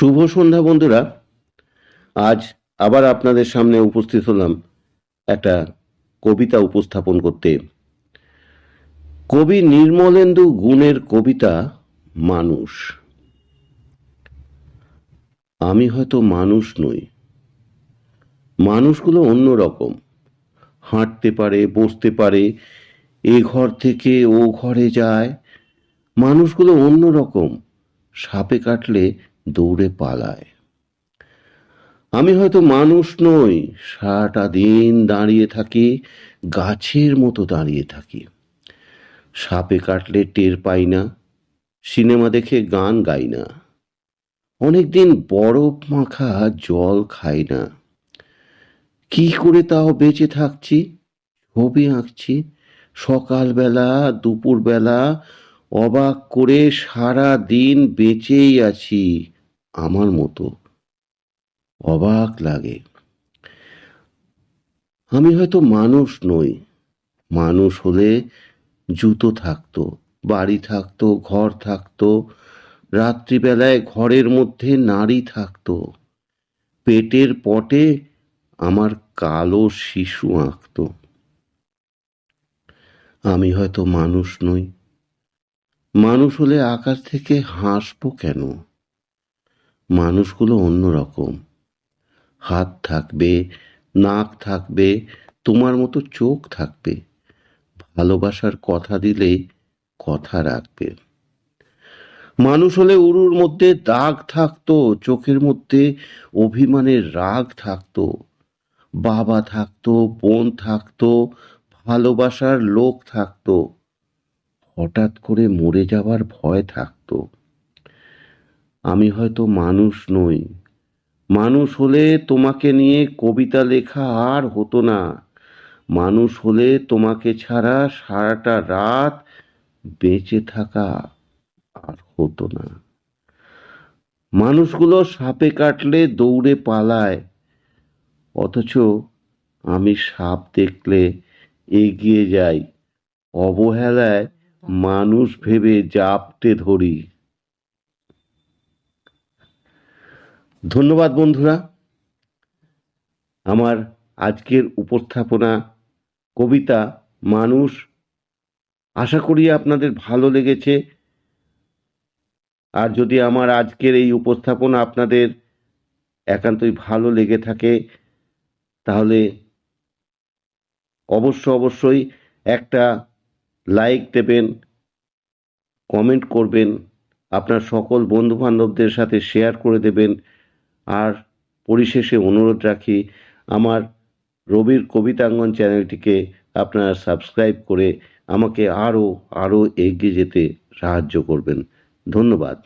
শুভ সন্ধ্যা বন্ধুরা। আজ আবার আপনাদের সামনে উপস্থিত হলাম একটা কবিতা উপস্থাপন করতে। কবি নির্মলেন্দু গুণের কবিতা মানুষ। আমি হয়তো মানুষ নই। মানুষগুলো অন্য রকম। হাঁটতে পারে, বসতে পারে, এ ঘর থেকে ও ঘরে যায়। মানুষগুলো অন্য রকম। সাপে কাটলে দৌড়ে পালায়। আমি হয়তো মানুষ নই, সারাটা দিন দাঁড়িয়ে থাকি, গাছের মতো দাঁড়িয়ে থাকি। সাপে কাটলে টের পাই না, সিনেমা দেখে গান গাই না। অনেকদিন বরফ মাখা জল খাই না। কি করে তাও বেঁচে থাকছি, ছবি আঁকছি, সকালবেলা, দুপুরবেলা, অবাক করে সারা দিন বেঁচেই আছি। আমার মতো অবাক লাগে। আমি হয়তো মানুষ নই। মানুষ হলে জুতো থাকতো, বাড়ি থাকতো, ঘর থাকতো, রাত্রিবেলায় ঘরের মধ্যে নারী থাকতো। পেটের পটে আমার কালো শিশু আঁকতো। আমি হয়তো মানুষ নই। মানুষ হলে আকাশ থেকে হাসবো কেন? মানুষগুলো অন্যরকম। হাত থাকবে, নাক থাকবে, তোমার মতো চোখ থাকবে। ভালোবাসার কথা দিলেই কথা রাখবে। মানুষ হলে উরুর মধ্যে দাগ থাকতো, চোখের মধ্যে অভিমানের রাগ থাকতো। বাবা থাকতো, বোন থাকতো, ভালোবাসার লোক থাকতো। হঠাৎ করে মরে যাওয়ার ভয় থাকতো। আমি হয়তো মানুষ নই। মানুষ হলে তোমাকে নিয়ে কবিতা লেখা আর হতো না। মানুষ হলে তোমাকে ছাড়া সারাটা রাত বেঁচে থাকা আর হতো না। মানুষগুলো সাপে কাটলে দৌড়ে পালায়। অথচ আমি সাপ দেখলে এগিয়ে যাই। অবহেলায় মানুষ ভেবে জাপটে ধরি। ধন্যবাদ বন্ধুরা। আমার আজকের উপস্থাপনা কবিতা মানুষ, আশা করি আপনাদের ভালো লেগেছে। আর যদি আমার আজকের এই উপস্থাপনা আপনাদের একান্তই ভালো লেগে থাকে, তাহলে অবশ্য অবশ্যই একটা লাইক দেবেন, কমেন্ট করবেন, আপনার সকল বন্ধু বান্ধবদের সাথে শেয়ার করে দেবেন আর পরিশেষে অনুরোধ রাখি, আমার রবির কবিতাঙ্গন চ্যানেলটিকে আপনারা সাবস্ক্রাইব করে আমাকে আরও আরও এগিয়ে যেতে সাহায্য করবেন। ধন্যবাদ।